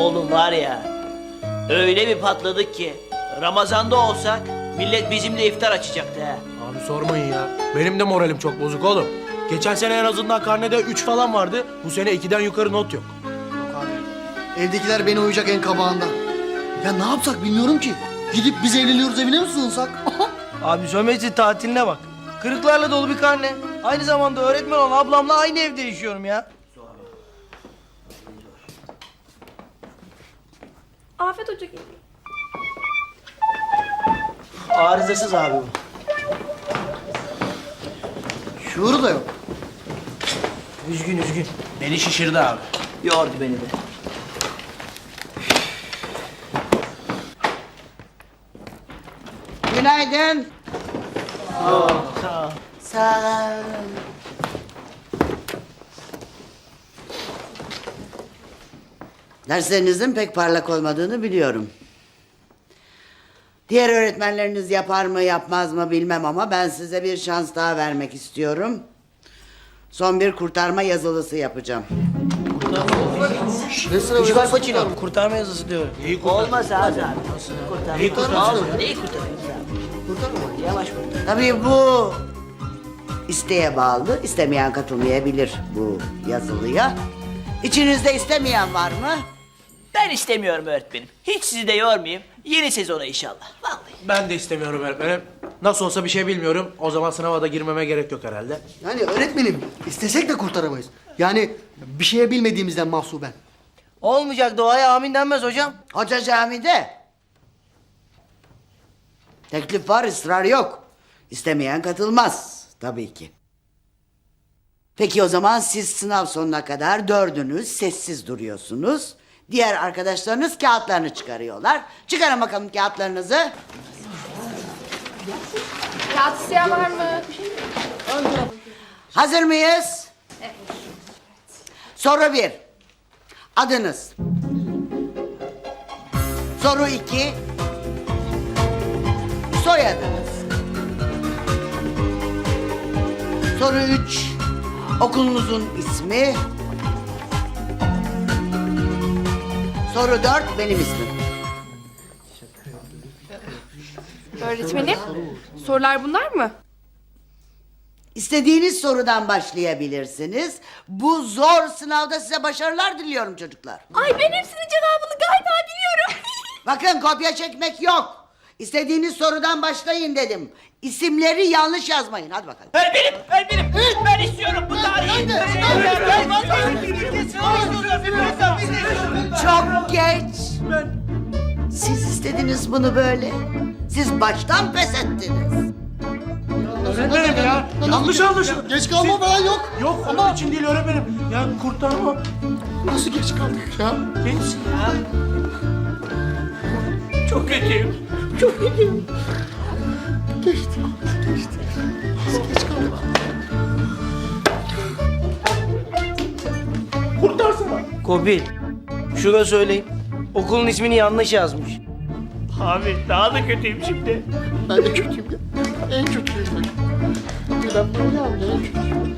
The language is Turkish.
Oğlum var ya, öyle bir patladık ki Ramazan'da olsak millet bizimle iftar açacaktı ha. Abi sormayın ya. Benim de moralim çok bozuk oğlum. Geçen sene en azından karnede 3 falan vardı. Bu sene 2'den yukarı not yok. Evdekiler beni uyuyacak en kabağında. Ya ne yapsak bilmiyorum ki. Gidip biz evleniyoruz evine mi sığınsak? Abi sömestr tatiline bak. Kırıklarla dolu bir karne. Aynı zamanda öğretmen olan ablamla aynı evde yaşıyorum ya. Afet Hoca geliyor. Arızasız abi bu. Şuuru da yok. Üzgün üzgün. Beni şişirdi abi. Yordu beni de. Günaydın. Sağ ol. Derslerinizin pek parlak olmadığını biliyorum. Diğer öğretmenleriniz yapar mı yapmaz mı bilmem ama ben size bir şans daha vermek istiyorum. Son bir kurtarma yazılısı yapacağım. Sınavı? İşgal Paçino. Kurtarma yazısı diyorum. Olmaz abi. Kurtar. Neyi kurtarmışsın? Neyi kurtarıyorsun? Kurtarma. Yavaş kurtar. Tabii bu isteğe bağlı. İstemeyen katılmayabilir bu yazılıya. İçinizde istemeyen var mı? Ben istemiyorum öğretmenim. Hiç sizi de yormayayım. Yeni sezona inşallah. Vallahi. Ben de istemiyorum öğretmenim. Nasıl olsa bir şey bilmiyorum. O zaman sınava da girmeme gerek yok herhalde. Yani öğretmenim istesek de kurtaramayız. Yani bir şeye bilmediğimizden mahsuben. Olmayacak doğaya amin denmez hocam. Hoca camide. Teklif var, ısrar yok. İstemeyen katılmaz tabii ki. Peki o zaman siz sınav sonuna kadar dördünüz sessiz duruyorsunuz. Diğer arkadaşlarınız kağıtlarını çıkarıyorlar. Çıkarın bakalım kağıtlarınızı. Kağıt isteyen var mı? Hazır mıyız? Soru bir. Adınız. Soru iki. Soyadınız. Soru üç. Okulunuzun ismi. Soru dört benim ismim. Öğretmenim, sorular bunlar mı? İstediğiniz sorudan başlayabilirsiniz. Bu zor sınavda size başarılar diliyorum çocuklar. Ay ben hepsinin cevabını galiba biliyorum. Bakın kopya çekmek yok. İstediğiniz sorudan başlayın dedim. İsimleri yanlış yazmayın. Hadi bakalım. Öğretmenim, öğretmenim. Ben istiyorum bu tarihi. Çok geç. Siz istediniz bunu böyle. Siz baştan pes ettiniz. Öğretmenim ya. Yanlış anlaşıldı. Geç kalma falan yok. Yok onun için değil öğretmenim. Ya kurtarma. Nasıl geç kaldık ya? Geç. Çok kötüyüm. Kopil. Şuna söyleyeyim. Okulun ismini yanlış yazmış. Abi daha da kötüyüm şimdi. Ben de kötüyüm ya. En kötüyüm ben. Ben böyle abi en kötüyüm.